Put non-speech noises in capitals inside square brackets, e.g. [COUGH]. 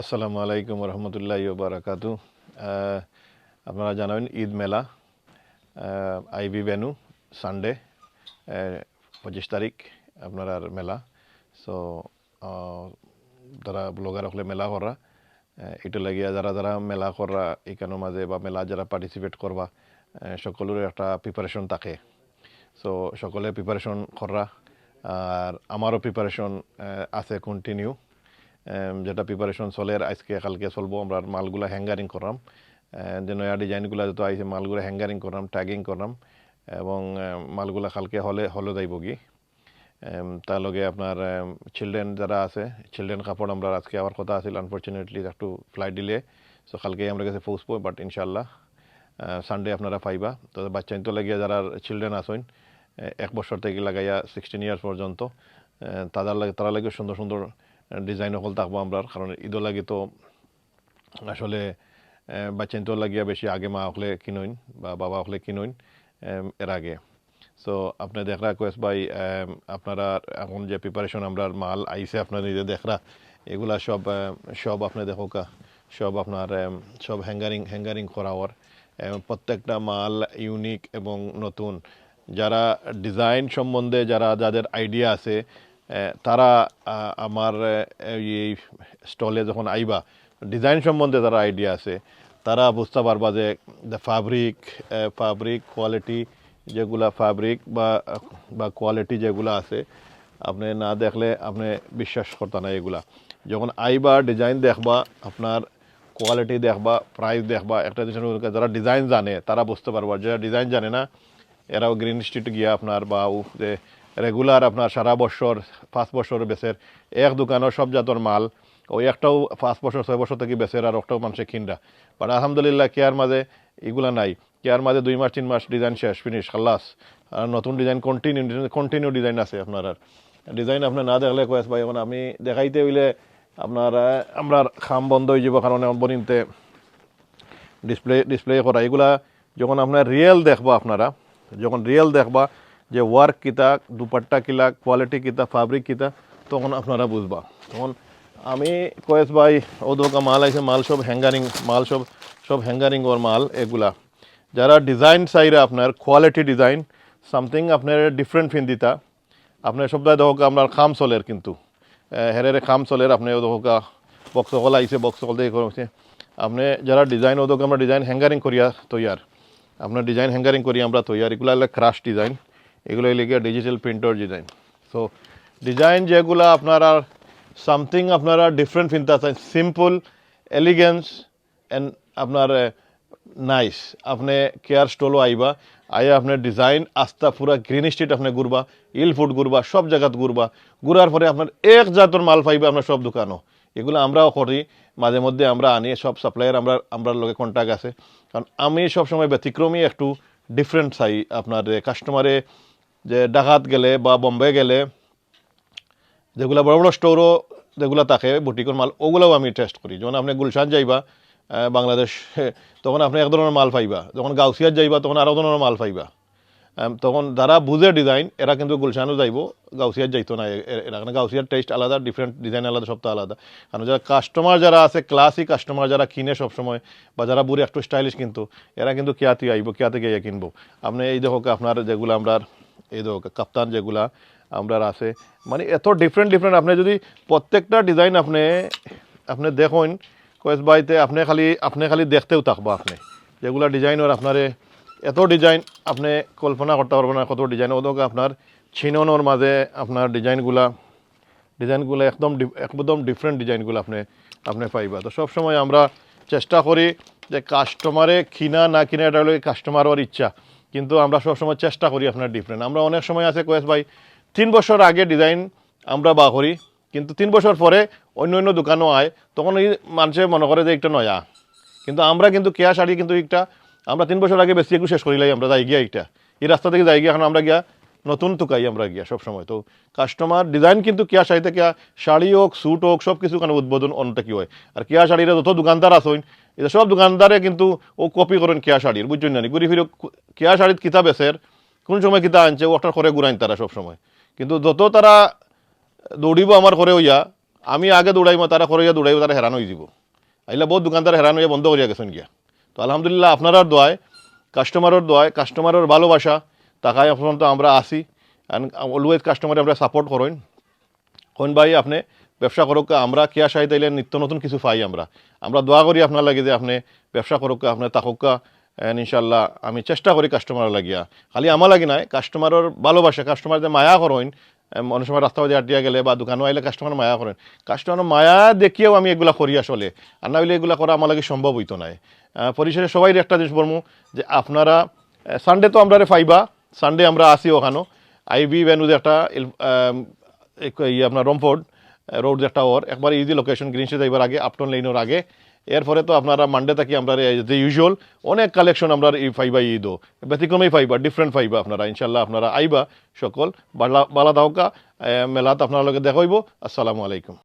আসসালামু আলাইকুম রহমতুল্লাহ বারাকাতু। আপনারা জানাবেন ঈদ মেলা আইবি ভেনু সানডে পঁচিশ তারিখ আপনার মেলা। সো যারা ব্লগার হলে মেলা করা এটা লাগিয়া যারা যারা মেলা করা এখানের মাঝে বা মেলা যারা পার্টিসিপেট করবা সকলের একটা প্রিপারেশন থাকে। সো সকলে প্রিপারেশন করা, আর আমারও প্রিপারেশন আছে কন্টিনিউ যেটা প্রিপারেশন চলে আজকে কালকে চলবো, আমরা মালগুলা হ্যাঙ্গারিং করলাম যে নয়া ডিজাইনগুলো যত আইছে, মালগুলো হ্যাঙ্গারিং করলাম ট্যাগিং করলাম এবং মালগুলা কালকে হলে হলে যাইব কি। তার লগে আপনার চিলড্রেন যারা আছে চিলড্রেন কাপড় আমরা আজকে আবার কথা আছিল আনফর্চুনেটলি একটু ফ্লাইট দিলে সো কালকে আমরা কাছে পৌঁছবো বাট ইনশাল্লাহ সানডে আপনারা পাইবা। তো বাচ্চা তো লাগিয়া যারা চিলড্রেন আসেন এক বছর থেকে লাগাইয়া সিক্সটিন ইয়ার্স পর্যন্ত তাদের লাগে তারা লাগে সুন্দর সুন্দর ডিজাইন হল থাকব আমরা কারণ ঈদও লাগে তো আসলে বাচ্চা তো লাগিয়া বেশি আগে মা হলে কিনুন বা বাবা হলে এম, এর আগে। সো আপনি দেখরা কোয়েস ভাই আপনারা এখন যে প্রিপারেশন আমরা মাল আইসে আপনার নিজে দেখরা এগুলা সব সব আপনি দেখো কা সব আপনার সব হ্যাঙ্গারিং হ্যাঙ্গারিং করাওয়ার এম, প্রত্যেকটা মাল ইউনিক এবং নতুন। যারা ডিজাইন সম্বন্ধে যারা যাদের আইডিয়া আছে তারা আমার এই স্টলে যখন আইবা, ডিজাইন সম্বন্ধে যারা আইডিয়া আছে। তারা বুঝতে পারবা যে ফ্যাব্রিক ফ্যাব্রিক কোয়ালিটি যেগুলা ফ্যাব্রিক বা বা কোয়ালিটি যেগুলো আছে, আপনি না দেখলে আপনি বিশ্বাস করতে না এগুলা। যখন আইবা ডিজাইন দেখবা, আপনার কোয়ালিটি দেখবা প্রাইস দেখবা, একটা জিনিস যারা ডিজাইন জানে, তারা বুঝতে পারবা। যারা ডিজাইন জানে না, এরাও গ্রিন স্ট্রিট গিয়া আপনার বা যে রেগুলার আপনার সারা বছর, পাঁচ বছর বেচের এক দোকানের সব জাতর মাল ওই একটাও পাঁচ বছর, ছয় বছর থেকে বেচের আর একটাও মানুষে কিনরা। বাট আলহামদুলিল্লাহ, কেয়ার মাঝে এগুলা নাই। কেয়ার মাঝে দুই মাস, তিন মাস ডিজাইন শেষ ফিনিশ খাল্লাস আর নতুন ডিজাইন কন্টিনিউ কন্টিনিউ ডিজাইন আছে আপনার আর। ডিজাইন আপনি না দেখলে কয়েস, ভাই এখন আমি দেখাইতে হইলে আপনার আমরা খাম বন্ধ হয়ে যাব, কারণে বনিতে ডিসপ্লে ডিসপ্লে করা। এগুলা যখন আপনার রিয়েল দেখবা আপনারা, যখন রিয়েল দেখবা যে ওয়ার্ক কিতা, দুপাট্টা কিলা কোয়ালিটি কিতা ফ্যাব্রিক কিতা, তখন আপনারা বুঝবা। তখন আমি কয়েস ভাই ও দোকা মাল আছে মাল সব হ্যাঙ্গারিং মাল সব সব হ্যাঙ্গারিং ওর মাল এগুলা। যারা ডিজাইন চাইরা আপনার কোয়ালিটি ডিজাইন সামথিং আপনার ডিফারেন্ট ফিন দিতা। আপনার সপ্তাহে দেখো আপনার খাম চলের কিন্তু। হেরেরে খাম চলের আপনি দেখো বক্স সকল আইসে বক্স দিয়ে করছে আপনি যারা ডিজাইন ওদক আমরা ডিজাইন হ্যাঙ্গারিং করিয়া তৈয়ার। আপনার ডিজাইন হ্যাঙ্গারিং করি আমরা তৈয়ার। এগুলো ক্রাশ ডিজাইন এগুলো লেগে digital printer design so design যেগুলো আপনার আর সামথিং আপনারা ডিফারেন্ট ফিনতে চান সিম্পল এলিগেন্স এন্ড আপনার নাইস আপনি কেয়ার স্টলও আইবা, আইয়া আপনার ডিজাইন আস্তা পুরা গ্রিন স্ট্রিট আপনি ঘুরবা ইল ফুড ঘুরবা, সব জায়গাত ঘুরবা। ঘুরার পরে আপনার এক জাতর মাল পাইবা আপনার সব দোকানও। এগুলো আমরাও করি, মাঝে মধ্যে আমরা আনি, সব সাপ্লায়ার আমরা আমরা লগে কন্ট্যাক্ট আছে। কারণ আমি সবসময় ব্যতিক্রমী একটু ডিফারেন্ট চাই আপনার কাস্টমারে যে ডাকাত গেলে বা বোম্বে গেলে যেগুলো বড় বড় স্টোরও যেগুলো থাকে বুটিকর মাল, ওগুলোও আমি টেস্ট করি। যখন আপনি গুলশান যাইবা বাংলাদেশ, [LAUGHS] তখন আপনি এক ধরনের মাল পাইবা। যখন গাউসিয়াত যাইবা, তখন আরও ধরনের মাল পাইবা। তখন যারা বুঝে ডিজাইন এরা কিন্তু গুলশানও যাইব, গাউসিয়াত যাইতো না। এরা কারণ গাউসিয়ার টেস্ট আলাদা ডিফারেন্ট ডিজাইন আলাদা, সবটা আলাদা। কারণ যারা কাস্টমার যারা আছে ক্লাসিক কাস্টমার যারা কিনে সবসময়, বা যারা বুড়ি একটু স্টাইলিশ কিন্তু, এরা কিন্তু কেয়াতে আইব, কেয়াতে গিয়ে কিনবো। আপনি এই দেখো আপনার যেগুলো আমরা এই দেখো কাপ্তান যেগুলা আমরা আছে মানে এত ডিফারেন্ট ডিফারেন্ট আপনি যদি প্রত্যেকটা ডিজাইন আপনি আপনি দেখুন কয়েস বাইতে আপনি খালি আপনি খালি দেখতেও থাকব আপনি। যেগুলা ডিজাইনের আপনারে, এত ডিজাইন আপনি কল্পনা করতে পারবেন না কত ডিজাইন ওদকে আপনার ছিননোর মাঝে আপনার ডিজাইনগুলা, ডিজাইনগুলো একদম একদম ডিফারেন্ট ডিজাইনগুলো আপনি আপনি পাইবা। তো সবসময় আমরা চেষ্টা করি যে কাস্টমারে কিনা না কিনা এটা হলো কাস্টমারের ইচ্ছা। কিন্তু আমরা সবসময় চেষ্টা করি আপনার ডিফারেন্ট আমরা অনেক সময় আছে কয়েস ভাই, তিন বছর আগে ডিজাইন আমরা বা করি, কিন্তু তিন বছর পরে অন্য অন্য দোকানও আয়, তখন এই মানুষে মনে করে যে একটা নয়া। কিন্তু আমরা কিন্তু কেয়া শাড়ি কিন্তু একটা, আমরা তিন বছর আগে বেশি একটু শেষ করিলাই, আমরা যাই গিয়া একটা। এই রাস্তা থেকে যাই গিয়া এখন আমরা গিয়া নতুন টুকাই আমরা গিয়া সব সময় তো কাস্টমার ডিজাইন কিন্তু কেয়া শাড়িতে কেয়া, শাড়ি হোক স্যুট হোক সব কিছু কারণে উদ্বোধন অন্যটা কি হয়? আর কেয়া শাড়িরা যত দোকানদার আসেন এটা সব দোকানদারে কিন্তু ও কপি করেন কেয়া শাড়ির, বুঝছেন না? ঘুরি ফিরে কেয়া শাড়ির কিতা বেচের কোন সময় কিতা আনছে ওটার করে ঘুরাইন তারা সব সময় কিন্তু যত তারা দৌড়িব আমার করে হইয়া আমি আগে দৌড়াইব তারা করিয়া দৌড়াইব, তারা হেরান হয়ে যাব। আইলা বহুত দোকানদার হেরান হয়ে বন্ধ করিয়া গেছেন গিয়া। তো আলহামদুলিল্লাহ আপনার দোয়ায় কাস্টমারের দোয়ায় কাস্টমারের ভালোবাসা এখন তো আমরা আসি অ্যান্ড অলওয়েজ কাস্টমারে আমরা সাপোর্ট করেন কোন ভাই, আপনি ব্যবসা করুক আমরা কেয়া সাহিত আইলে নিত্য নতুন কিছু পাই আমরা। আমরা দোয়া করি আপনার লাগে যে, আপনি ব্যবসা করুক আপনি তাকুকা ইনশাল্লাহ আমি চেষ্টা করি কাস্টমার লাগিয়া। খালি আমার লাগি নাই কাস্টমারের ভালোবাসা কাস্টমার যে মায়া করেন অনেক সময় রাস্তা বাজে আটিয়া গেলে বা দোকানও আইলে কাস্টমার মায়া করেন। কাস্টমার মায়া দেখিয়েও আমি এগুলা করি আসলে। আর না হইলে এগুলা করা আমার লাগে সম্ভব হইতো নাই। পরিশেষে সবাই একটা জিনিস বলব যে আপনারা সানডে তো আমরা ফাইবা সানডে আমরা আসি ওখানো। আইবি ভ্যানুতে একটা আপনার রমফোর্ড রোড একটা ওর, একবার ইজি লোকেশন গ্রিনশে যাইবার আগে আপটন লাইনের আগে। এরপরে তো আপনারা মানডে থাকি আমরা যে ইউজুয়াল অনেক কালেকশন আমরা এই ফাইবা দো ব্যতিক্রমেই ফাইবা ডিফারেন্ট ফাইবা আপনারা ইনশাল্লাহ আপনারা আইবা সকল। বালা বালা দাওকা মেলাত আপনারা লগে দেখাইব আসসালামু আলাইকুম।